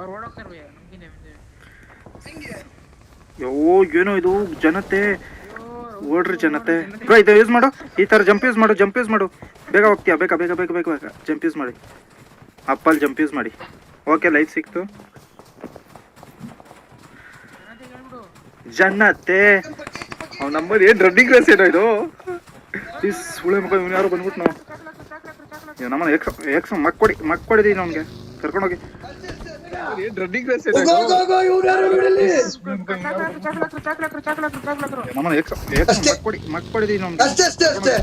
ಅವ್ರು ಓಡೋಗ್ತಾರೆ ಭಯ್ಯ ನಮ್ಗಿನೇ ಮುಂದೆ ಯೋ ಏನೋ ಇದು ಜನತೆ ಓಡ್ರಿ ಜನತೆ. ಬ್ರೋ ಇದು ಯೂಸ್ ಮಾಡು. ಈ ಥರ ಜಂಪ್ ಯೂಸ್ ಮಾಡು ಜಂಪ್ ಯೂಸ್ ಮಾಡು. ಬೇಗ ಹೋಗ್ತೀಯಾ? ಬೇಗ ಬೇಗ ಬೇಗ ಬೇಗ ಬೇಗ. ಜಂಪ್ ಯೂಸ್ ಮಾಡಿ. ಅಪ್ಪಲ್ಲಿ ಜಂಪ್ ಯೂಸ್ ಮಾಡಿ. ಓಕೆ ಲೈಫ್ ಸಿಕ್ತು. ಜನತೆ. ಅವ ನಂಬರ್ ಏನು ರನ್ನಿಂಗ್ ರೇಸ್ ಏನೋ ಇದು? ಈ ಸುಳೆ ಮಗ ಇವ್ನು ಯಾರು ಬಂದ್ಬಿಟ್ಟು ನಾವು ನಮ್ಮನ್ನ ಎಕ್ಸ್ ಎಕ್ಸ್ ಮಕ್ ಕೊಡಿ ಮಕ್ ಅವ್ನಿಗೆ. ಕರ್ಕೊಂಡೋಗಿ. ಇವ್ರು ಅಷ್ಟೇ. ಅಷ್ಟೇ ಅಷ್ಟೇ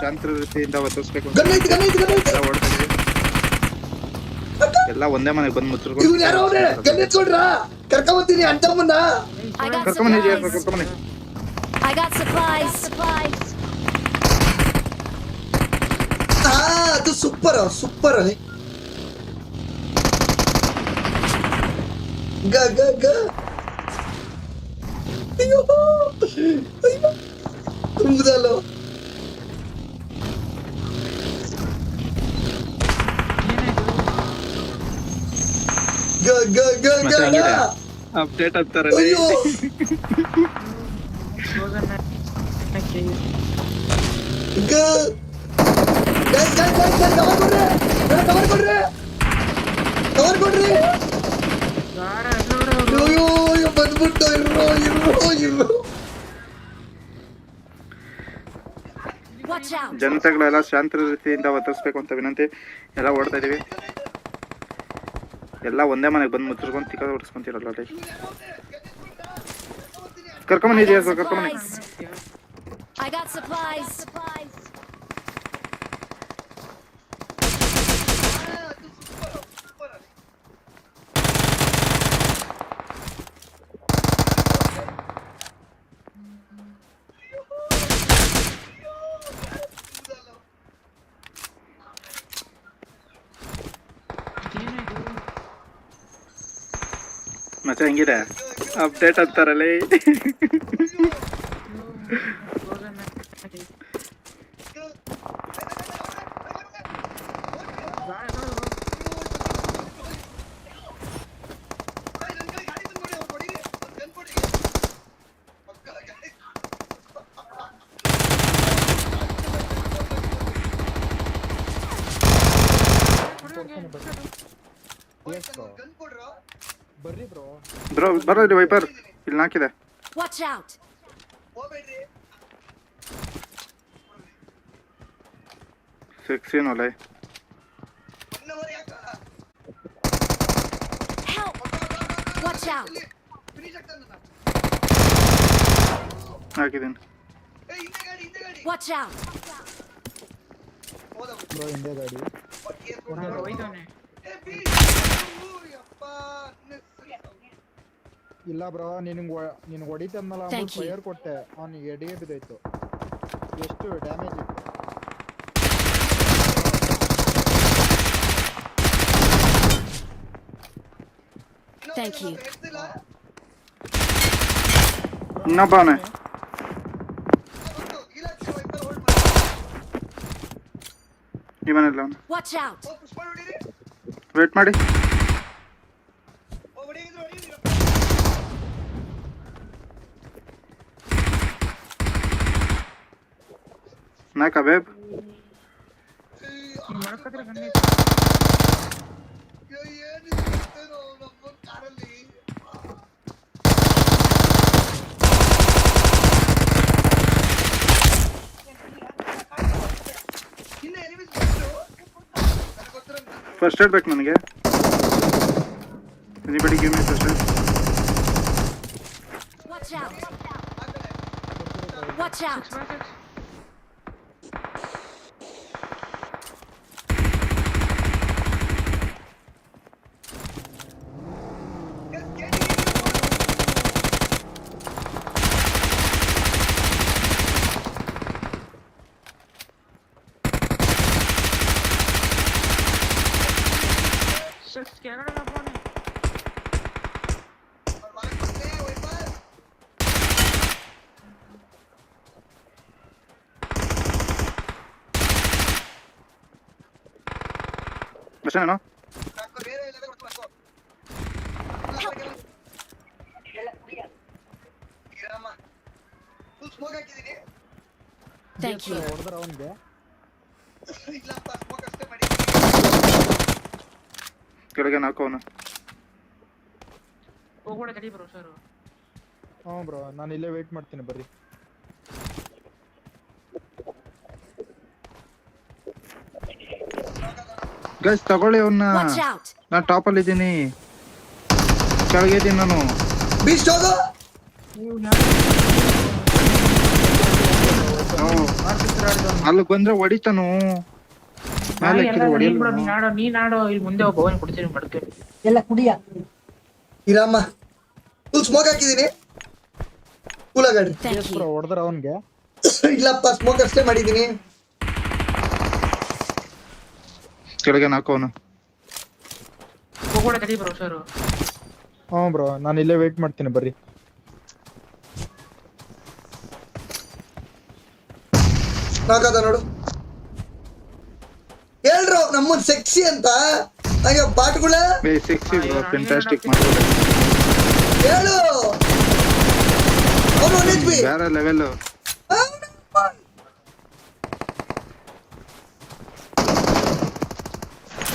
ಶಾಂತ ರೀತಿಯಿಂದ ವರ್ತಿಸ್ಬೇಕು ಅಂತ. ಎಲ್ಲ ಒಂದೇ ಮನೆಗೆ ಬಂದ್ ಮುಚ್ಚಿರ್ಕೊಂಡು ಇವ್ನು ಯಾರೋ ಅವ್ರೆ? ಗನ್ ಎತ್ಕೊಡ್ರ? ಕರ್ಕೊಂಬತ್ತೀನಿ ಕರ್ಕೊಂಬನ್ನಿ. ಕರ್ಕೊಂಬನ್ನಿ. I got supplies. Supplies. ಹಾ ಅದು ಸೂಪರ್ ಸೂಪರ್ ಗ ಗ ಗ ಅಯ್ಯೋ ಅಯ್ಯೋ ತುಂಬದಲ್ಲ ಗ ಗ ಗ ಗ ಮತ್ತೆ ಗ ಹಂಗಿದೆ? ಅಪ್ಡೇಟ್ ಅಂತಾರಲ್ಲ ಅಯ್ಯೋ Frozen ಹಾಕಿ. ಗ ಬಂದ್ಬಿಟ್ಟು ಇರೋ ಇರೋ ಇರೋ ಜನತೆಗಳೆಲ್ಲ ಶಾಂತ ರೀತಿಯಿಂದ ಒತ್ತರಿಸ್ಬೇಕು ಅಂತ ವಿನಂತಿ. ಎಲ್ಲ ಓಡ್ತಾ ಇದೀವಿ. ಎಲ್ಲ ಒಂದೇ ಮನೆಗೆ ಬಂದು ಮುಚ್ಚಿಸ್ಕೊಂಡು ತಿಕ್ಕ ಓಡಿಸ್ಕೊಂತೀರಲ್ಲ ಅಲ್ಲಿ ಕರ್ಕೊಂಬನ್ನಿ I got ಇದೆಯಾ ಕರ್ಕೊಂಬನ್ನಿ ಮತ್ತೆ ಹೆಂಗಿದೆ ಅಪ್ಡೇಟ್ ಅಂತಾರಲ್ಲ ಬ್ರೋ ಬರೋದ್ರಿ ವೈಪರ್ ಇಲ್ಲಿ ನಾಕಿದೆ Watch out. ಸಿಕ್ಸ್ಟೀನ್ ಒಲೆ Help. Watch out. ಹಾಕಿದ್ದೀನಿ Watch out. ಅವ್ನು ಒಯ್ದವ್ನೆ. ಇಲ್ಲ ಬ್ರೋ ನಿನಗೆ ನಿನಗೆ ಹೊಡಿತಂದಲ್ಲ. ಫೈರ್ ಕೊಟ್ಟೆ. ಅವ್ನಿಗೆ ಎಡೆಗೆ ಬಿದ್ದೋಯ್ತು. ಎಷ್ಟು ಡ್ಯಾಮೇಜ್ ಇತ್ತು. ಥ್ಯಾಂಕ್ ಯು ಇನ್ನೊಬ್ಬವನೆ ಇವನಿಲ್ಲ ಅವನು. ವೇಟ್ ಮಾಡಿ. ನಾಕ ಬೇಬ್ ಹಿಂಗ್ ಮಾಡ್ಕೊತಿರ ಗಂಡ ಫಸ್ಟ್ ಏಡ್ ಬೇಕು ನನಗೆ anybody give me first aid Watch out. Watch out. ಹಾಕಿದೀನಿ Thank you. ಹೊಡೆದ್ರ ಅವನ್ಗೆ ಕೆಳಗೆ ನಾಕೋನು ಹೋಗ್ಬೇಡ ತಡಿ ಬ್ರೋ ಸರ್. ಹ್ಞೂ ಬ್ರೋ ನಾನು ಇಲ್ಲೇ ವೇಟ್ ಮಾಡ್ತೀನಿ ಬರ್ರಿ. ಗೈಸ್ ತಗೊಳ್ಳಿ ಅವನ್ನ ನಾನು ಟಾಪ್ ಅಲ್ಲಿ ಟಾಪಲ್ಲಿ ಇದ್ದೀನಿ. ಕೆಳಗೆ ಇದ್ದೀನಿ ನಾನು. ಬೀಚ್ ಹೋಗು ಅಲ್ಲಿ ಬಂದ್ರೆ ಹೊಡಿತಾನು. ಮೇಲೆ ಹೊಡಿಯಲ್ಲ ನೀನ್ ಆಡೋ ನೀನ್ ಆಡೋ ಇಲ್ಲಿ ಮುಂದೆ ಹೋಗಿ ಅವನ್ ಕೊಡ್ತೀನಿ ಮಡಕೆ. ಇರಮ್ಮ. ಫುಲ್ ಸ್ಮೋಕ್ ಹಾಕಿದೀನಿ. ಕೂಲಾಗಾಡ್ರಿ. ಹೊಡೆದ್ರ ಅವನ್ಗೆ? ಇಲ್ಲಪ್ಪ ಸ್ಮೋಕ್ ಅಷ್ಟೇ ಮಾಡಿದೀನಿ. ಕೆಳಗೆ ನಾಕೋನು ಹ್ಮ್ ತಡಿ ಬ್ರೋ ಸರ್ ಹ್ಞೂ ಬ್ರೋ ನಾನು ಇಲ್ಲೇ ವೇಟ್ ಮಾಡ್ತೀನಿ ಬರ್ರಿ. ನಾಕದ ನೋಡು. ಹೇಳ್ರು ನಮ್ಮನ್ ಸೆಕ್ಸಿ ಅಂತ. ಅಯ್ಯೋ ಪಾಟ್ಗಳ ಬೇ ಸಿಕ್ಸಿ ಬ್ರೋ ಫೆಂಟಾಸ್ಟಿಕ್ ಮಾಡ್ಬೋದು ಹೇಳು. ಅವನು ಒನ್ ಎಚ್ ಪಿ ಬೇರೆ ಲೆವೆಲ್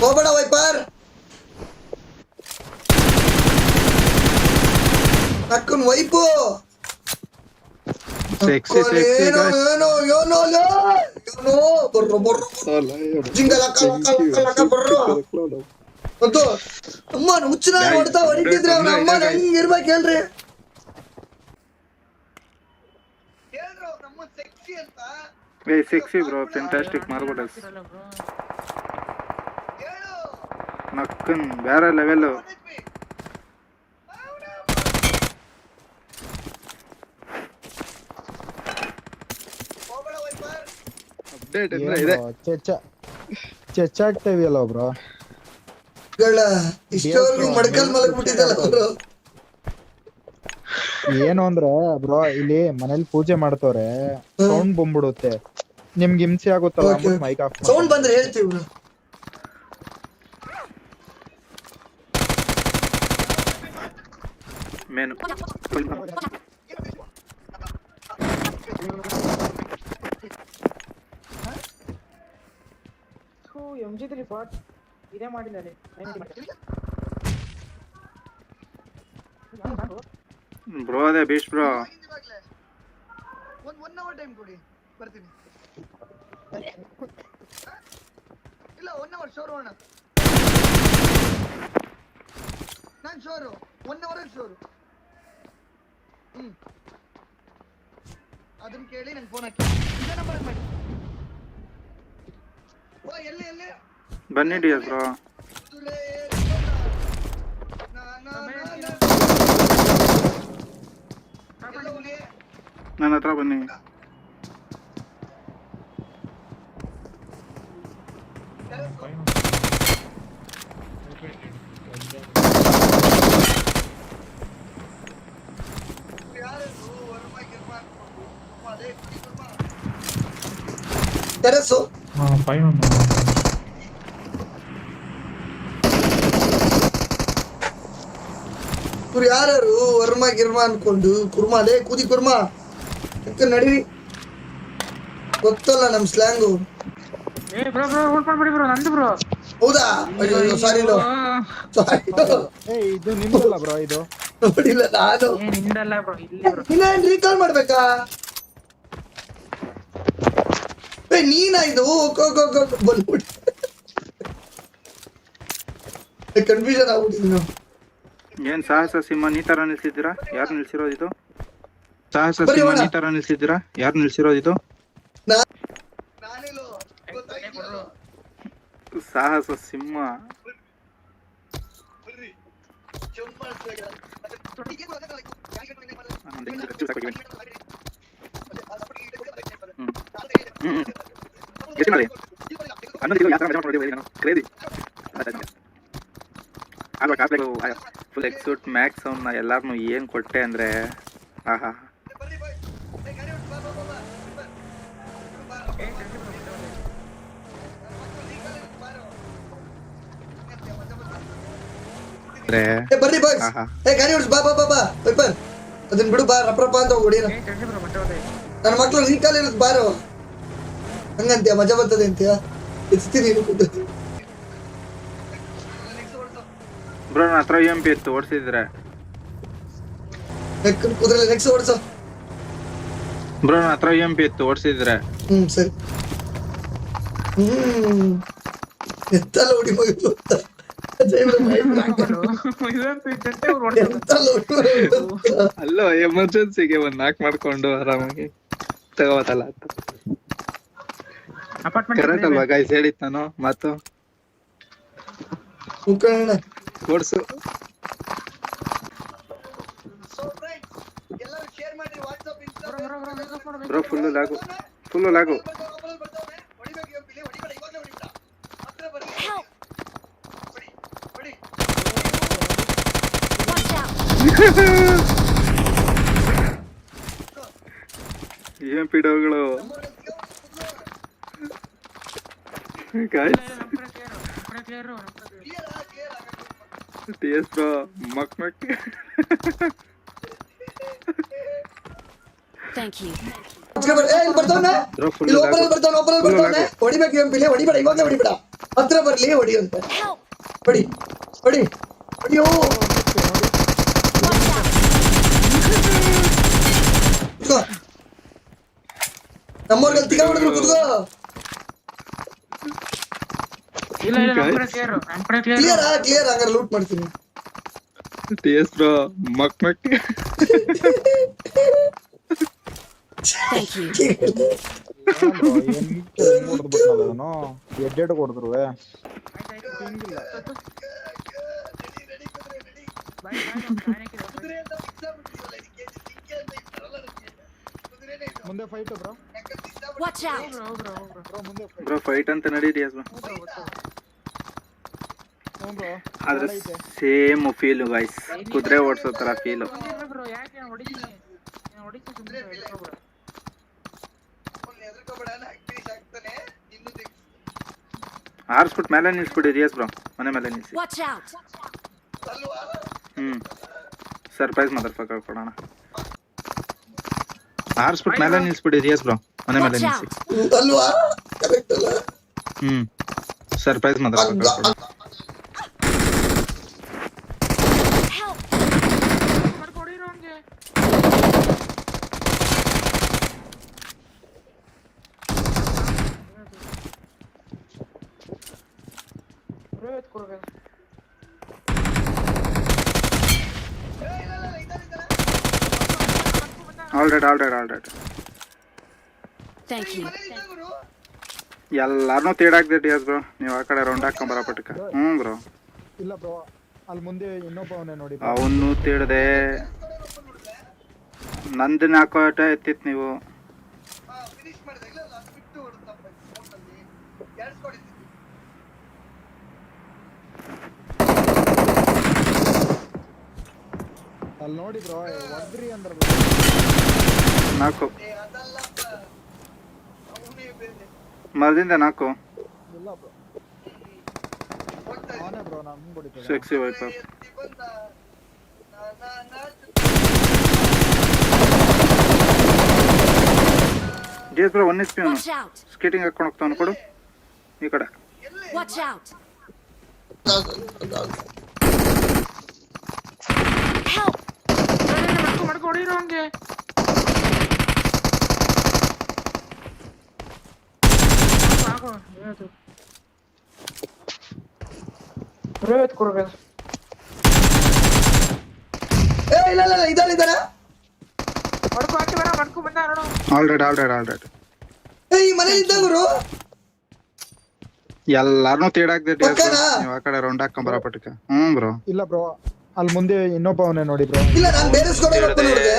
ಹೋಗ್ಬೇಡ ವೈಪರ್ ಅಕ್ಕನ್ ವೈಪು ಸೆಕ್ಸಿ ಸೆಕ್ಸಿ ಏನೋ ಏನೋ ಏನೋ ಲೇ. ಏನೋ ಬರ್ರೋ ಬರ್ರೋ ಜಿಂಗಲ ಕಲ ಕಲ ಕಲ ಕಲ ಬರ್ರೋ ಮತ್ತು ಅಮ್ಮ ಹುಚ್ಚನ Guys, ಹೊಡ್ತಾ ಹೊಡಿತಿದ್ರೆ ಅವ್ನ ಅಮ್ಮ guys. ಹೆಂಗ್ ಇರ್ಬೇಕು ಹೇಳ್ರಿ ಹೇಳ್ರು ನಮ್ಮ ಸೆಕ್ಸಿ ಅಂತ ಬೇ ಸಿಕ್ಸಿ ಬ್ರೋ ಫೆಂಟಾಸ್ಟಿಕ್ ಮಾಡ್ಬೋದು ಬ್ರೋ ಹೇಳು ನಕ್ಕನ್ ಬೇರೆ level one H P viper update ಏನ್ ಅಂದ್ರೆ ಇದೆ ಚೆಚ್ಚ ಇದೆಯಲ್ಲ ಬ್ರೋ. ಗಳ ಇಷ್ಟವರೆಗೂ ಮಡ್ಕಲ್ ಮಲಗ್ಬಿಟ್ಟಿದ್ದಲ್ಲ ಅವರು ಏನು ಅಂದ್ರೆ ಬ್ರೋ ಇಲ್ಲಿ ಮನೇಲಿ ಪೂಜೆ ಮಾಡ್ತವ್ರೆ ಸೌಂಡ್ ಬಂದ್ಬಿಡುತ್ತೆ. ನಿಮ್ಗೆ ಹಿಂಸೆ ಆಗುತ್ತಲ್ಲ. ಮೈಕ್ ಆಫ್ ಸೌಂಡ್ ಬಂದ್ರೆ ಹೇಳ್ತೀವಿ. ಮೇನು ಎಂ ಜಿ ತ್ರೀ ಫಾಟ್ ಇದೇ ಮಾಡಿಲ್ಲ ಬ್ರೋ ಅದೇ ಬೀಚ್ ಬ್ರೋ ಒಂದು ಒನ್ ಅವರ್ ಟೈಮ್ ಕೊಡಿ. ಬರ್ತೀನಿ. ಇಲ್ಲ ಒನ್ ಅವರ್ ಶೋರು ಅಣ್ಣ. ನಾನು ಶೋರು. One hour ಶೋರು. ಹ್ಮ್. ಅದನ್ನ ಕೇಳಿ ನಂಗೆ ಫೋನ್ ಹಾಕಿ. ಇದೇ ನಂಬರ್ ಮಾಡಿ. ಓ ಎಲ್ಲಿ ಎಲ್ಲಿ? ಬನ್ನಿ ಡಿಯಸ್ ಬ್ರೋ. ನನ್ನ ಹತ್ರ ಬನ್ನಿ. ನನ್ನ ಹತ್ರ ಬನ್ನಿ ಟೆರಸ್ಸು ಇವ್ರು ಯಾರು ವರ್ಮ ಗಿರ್ಮ ಅನ್ಕೊಂಡು ಕುರ್ಮ ಅದೇ ಕೂದಿ ಕುರ್ಮಾ ಅಕ್ಕ ನಡೀರಿ. ಗೊತ್ತಲ್ಲ ನಮ್ ಸ್ಲ್ಯಾಂಗು ಏ ಬ್ರೋ ಬ್ರೋ ಊಟ ಮಾಡ್ಬಿಡಿ ಬ್ರೋ ನಂದು ಬ್ರೋ ಹೌದಾ? ಅಯ್ಯೋ ಸಾರಿ ಸಾರಿ ಏ ಇದು ನಿಮ್ಮಲ್ಲ ಬ್ರೋ ಇದು? ನೋಡಿಲ್ಲ ನಾನು. ನಿಂದಲ್ಲ ಬ್ರೋ ಇಲ್ಲಿ ಬ್ರೋ ರೀಕಾಲ್ ಮಾಡ್ಬೇಕಾ? ಏ ನೀನಾ ಇದು? ಬಂದ್ಬಿಟ್ಟು ಕನ್ಫ್ಯೂಷನ್ ಆಗ್ಬಿಟ್ಟಿದ್ದೀನಿ ನಾವು ಏನ್ ಸಾಹಸ ಸಿಂಹ ನೀ ತರ ನಿಲ್ಸಿದ್ದೀರಾ? ಯಾರು ನಿಲ್ಸಿರೋದು ಇದು? ಸಾಹಸ ಬರೀ ಸಿಂಹ ಹೋಣ. ನೀ ತರ ನಿಲ್ಸಿದ್ದೀರಾ? ಯಾರು ನಿಲ್ಸಿರೋದು ಇದು? ಸಾಹಸ ಸಿಂಹ. ಹಾಕಿ ಬನ್ನಿ. ಹ್ಮ್ ಹ್ಮ್. ಎಷ್ಟು ಮಾಡಿ ಹನ್ನೊಂದು ಕಿಲೋ ಯಾತ್ರೆ ಮಜಾ ಮಾಡ್ಬಿಟ್ಟಿದ್ದೀವಿ ನಾನು ಕ್ರೇಜಿ ಅಲ್ವಾ ಕಾಸ್ಬೇಕು ಫುಲ್ ಎಕ್ಸೂಟ್ ಮ್ಯಾಕ್ಸ್ ಅವ್ನ ಎಲ್ಲಾರ್ನು ಏನ್ ಕೊಟ್ಟೆ ಅಂದ್ರೆ ಆಹಾ ಬರ್ರಿ ಬಾಯ್ಸ್ ಏ ಗಾಡಿ ಬಾ ಬಾ ಬಾ ಬಾ ಅದನ್ನ ಬಿಡು ಬಾ ರಪ್ಪ ರಪ್ಪ ಅಂತ ಹೊಡಿಯೋಣ ನನ್ನ ಮಕ್ಳು ಕಾಲ ಇರೋದು ಬಾರೋ. ಹಂಗಂತೀಯ ಮಜಾ ಬರ್ತದೆ ಅಂತೀಯಾ? ಎತ್ತೀನಿ ನೀನು ಕೂತು ಬ್ರೋ ನನ್ನ ಹತ್ರ ಎಂ ಪಿ ಇತ್ತು ಓಡಿಸಿದ್ರೆ. ಕುದುರೆ ನೆಕ್ಸ್ಟ್ ಓಡಿಸೋ. ಬ್ರೋ ನನ್ನ ಹತ್ರ ಎಂ ಪಿ ಇತ್ತು ಓಡಿಸಿದ್ರೆ. ಹ್ಮ್ ಸರಿ. ಹ್ಮ್. ಎತ್ತಲ್ಲ ಓಡಿ ಹೊಡಿ ಮಗು. ಅಲ್ಲೋ ಎಮರ್ಜೆನ್ಸಿಗೆ ಒಂದ್ ನಾಕ್ ಮಾಡ್ಕೊಂಡು ಆರಾಮಾಗಿ. ತಗೋತಲ್ಲ ಅಪಾರ್ಟ್ಮೆಂಟ್ ಕರೆಕ್ಟ್ ಅಲ್ವಾ ಗೈಸ್ ಹೇಳಿದ್ ನಾನು? ಮಾತು odds. Bro full lag. Full lag. Help! Watch out! ಏನ್ ಪಿಡೋಗಳು guys clear T S bro ಮಕ್ ಮಕ್ Thank you. ಏ ಇಲ್ಲಿ ಬರ್ತಾವನ ಬ್ರೋ ಫುಲ್ ಇಲ್ಲಿ ಮಕ್ ಬರ್ತಾವನ ಒಬ್ಬರಲ್ಲಿ ಬರ್ತಾವನೆ ಹೊಡಿಬೇಕು ಎಂ ಪಿಲಿ ಹೊಡಿಬೇಡ ಹತ್ರ ಬರ್ಲಿ ಹೊಡಿ ಅಂತ. Help! ಹೊಡಿ ಹೊಡಿ ಹೊಡಿಯೋ ನಮ್ಮವ್ರಿಗೆ ತಿಗ ಹೊಡೆದ್ರು ಕುತ್ಕೋ ಇಲ್ಲ ಇಲ್ಲ ನಮ್ಮ ಕಡೆ ಕ್ಲಿಯರ್ ನಮ್ಮ ಕಡೆ ಕ್ಲಿಯರ್ ಕ್ಲಿಯರ್ ಕ್ಲಿಯರ್ ಹಂಗಾರೆ ಲೂಟ್ ಮಾಡ್ತೀನಿ ಟಿ ಎಸ್ ಬ್ರೋ ಮಕ್ ಮಕ್ Thank you. ಹೊಡೆದ್ಬಿಟ್ನಲ್ಲ ಎಡ್ಡೆಡ್ ಹೊಡೆದ್ರು ಮುಂದೆ fight bro. Watch out! Bro ಮುಂದೆ fight. ಬ್ರೋ ಫೈಟ್ ಅಂತ ನಡಿ ಟಿ ಎಸ್ ಬ್ರೋ ಹ್ಞೂ ಬ್ರೋ. ಆದ್ರೆ ಸೇಮ್ ಫೀಲ್ ಗೈಸ್ ಕುದುರೆ ಓಡಿಸೋ ತರ ಫೀಲ್ ಬ್ರೋ ಯಾಕೆ ನಾನು ಹೊಡಿತೀನಿ ನಾನು ಹೊಡಿತೀನಿ ಸುಮ್ಮನೆ ಎದ್ಕೊ ಬ್ರೋ. ಆರ್ಸ್ಬಿಟ್ಟು ಮೇಲೆ ನಿಲ್ಸ್ಬಿಡಿ ರಿಯಸ್ ಬ್ರೋ ಮನೆ ಮೇಲೆ ನಿಲ್ಸಿ. Watch out! ಹ್ಮ್. ಸರ್ಪ್ರೈಸ್ ಮದರ್ ಫಕರ್ ಕೊಡೋಣ ಆರ್ಸ್ಬಿಟ್ಟು ಮೇಲೆ ನಿಲ್ಸ್ಬಿಡಿ ರಿಯಸ್ ಬ್ರೋ ಮನೆ ಮೇಲೆ Watch ನಿಲ್ಸಿ out! ಅಲ್ವಾ ಕರೆಕ್ಟ್ ಅಲ್ಲ ಹ್ಮ್ surprise mother ಆಲ್ರೆಡ್ all right Thank you. ಎಲ್ಲಾರನ್ನೂ ತೀಡಾಕ್ದೆ ಬ್ರೋ ನೀವು ಆ ಕಡೆ ರೌಂಡ್ ಹಾಕೊಂಡ್ ಬರಪಟ್ಟಕ ಹ್ಞೂ ಬ್ರೋ ಇಲ್ಲ ಬ್ರೋ ಅಲ್ಲಿ ಮುಂದೆ ಇನ್ನೊಬ್ಬ ಅವನೇ ನೋಡಿ ಅವನು ತೀಡದೆ. ನಂದನ್ನ ಹಾಕೋಟ ಎತ್ತಿತ್ ನೀವು. ಅಲ್ಲಿ ನೋಡಿ ಬ್ರೋ ಅಂದ್ರೆ ಅಂದ್ರ ನಾಲ್ಕು. ಮರದಿಂದ ನಾಲ್ಕು. ಇಲ್ಲ ಬ್ರೋ ಅವನೇ ಬ್ರೋ ನಾನು ಹೊಡಿತೇನೆ sexy viper ಜೇಸ್ bro one S P! Skating ಹಾಕೊಂಡು ಹೋಗ್ತಾವನು ಕೊಡು. ಈ ಕಡೆ. ಮಾಡ್ಕೊಡಿ out! ಹೇಳ್ತು ಬ್ರೋ ಎತ್ಕೊಡ್ಬೇಕು ಏ ಇಲ್ಲ ಇಲ್ಲ ಇಲ್ಲ ಇದಾರೆ ಇದಾರೆ ಮಡ್ಕೊ ಹಾಕಿ ಬರ ಮಡ್ಕೊ ಬಂದ ನೋಡು. ಆಲ್ರೆಡ್ ಆಲ್ರೆಡ್ ಆಲ್ರೆಡ್ ಏ ಈ ಮನೇಲಿ ಇದ್ದ ಗುರು ಎಲ್ಲಾರನ್ನೂ ತೀಡಾಕ್ದೆ ಪಕ್ಕನಾ? ನೀವು ಆ ಕಡೆ ರೌಂಡ್ ಹಾಕೊಂಡ್ ಬರಪಟ್ಟಕ ಹ್ಮ್ ಬ್ರೋ ಇಲ್ಲ ಬ್ರೋ ಅಲ್ಲಿ ಮುಂದೆ ಇನ್ನೊಬ್ಬ ಅವನೇ ನೋಡಿ ಬ್ರೋ ಇಲ್ಲ ನಾನು ಬೇರೆ ಸ್ಕೋಡ್ ನೋಡಿದೆ.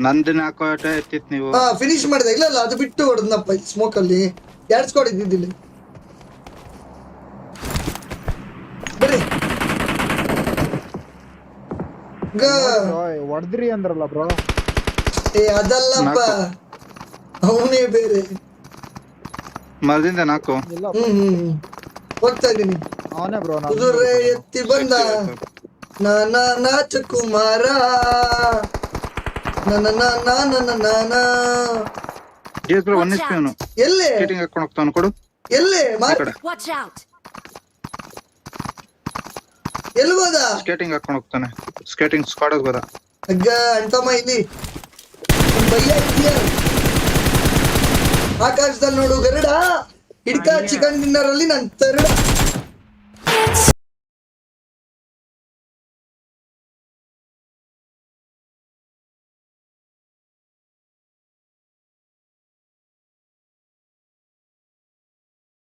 ನಂದನ್ನ ಹಾಕೋಟ ಎತ್ತಿತ್ ನೀವು? ಹಾ ಫಿನಿಶ್ ಮಾಡಿದೆ. ಇಲ್ಲ ಇಲ್ಲ ಅದು ಬಿಟ್ಟು ಹೊಡೆದ್ನಪ್ಪ ಸ್ಮೋಕ್ ಅಲ್ಲಿ. ಎರಡು ಸ್ಕೋಡ್ ಇದ್ದಿದ್ದಿಲ್ಲಿ ಬರ್ರಿ. ಗ- ಹೊಡೆದ್ರಿ ಅಂದ್ರಲ್ಲ ಬ್ರೋ ಏ ಅದಲ್ಲಪ್ಪ. ಅವನೇ ಬೇರೆ. ಮರದಿಂದ ನಾಕು ಹ್ಮ್ ಹ್ಮ್ ಹ್ಮ್. ಹೋಗ್ತಾ ಇದೀನಿ ಅವನೇ ಬ್ರೋ ಕುದುರೆ ಎತ್ತಿ ಬಂದ. ನಾನಾ ನಾಚಕುಮಾರ. ನನ್ನ S bro one S P ಅವನು ಎಲ್ಲಿ ಸ್ಕೇಟಿಂಗ್ ಹಾಕೊಂಡು ಹೋಗ್ತಾವನು ಕೊಡು ಎಲ್ಲಿ ವಾಚ್ ಔಟ್ ಎಲ್ಲಿ ಹೋದ ಸ್ಕೇಟಿಂಗ್ ಹಾಕೊಂಡು ಹೋಗ್ತಾನೆ ಸ್ಕೇಟಿಂಗ್ ಸ್ಕ್ವಾಡ್ ಹೋದ ಅಗ್ಗ ಅಂತಮ್ಮ ಇಲ್ಲಿ ಭಯ್ಯ ಇದೆಯಾ ಆಕಾಶದಲ್ಲಿ ನೋಡು ಗರಡ ಹಿಡ್ಕ ಚಿಕನ್ ಡಿನ್ನರ್ ಅಲ್ಲಿ ನನ್ ತರುಡ